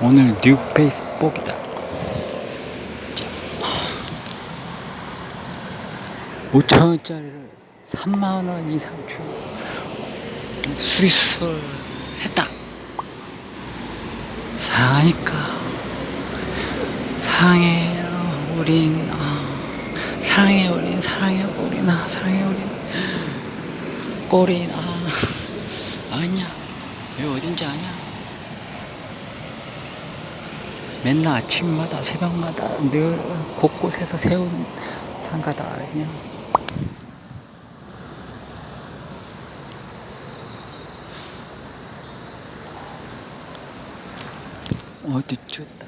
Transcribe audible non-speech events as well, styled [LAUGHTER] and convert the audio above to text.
오늘 뉴 페이스북이다. 자, 5천 원짜리를 3만 원 이상 주고 수리수술 했다. 사니까 사랑해 우린. 아, 사랑해 우린. 사랑해 우린. 아 사랑해 우린. 꼬린. 아 [LAUGHS] 아니야. 여기 어딘지 아냐 맨날 아침마다 새벽마다 늘 곳곳에서 세운 상가다 그냥. 어디 쭈다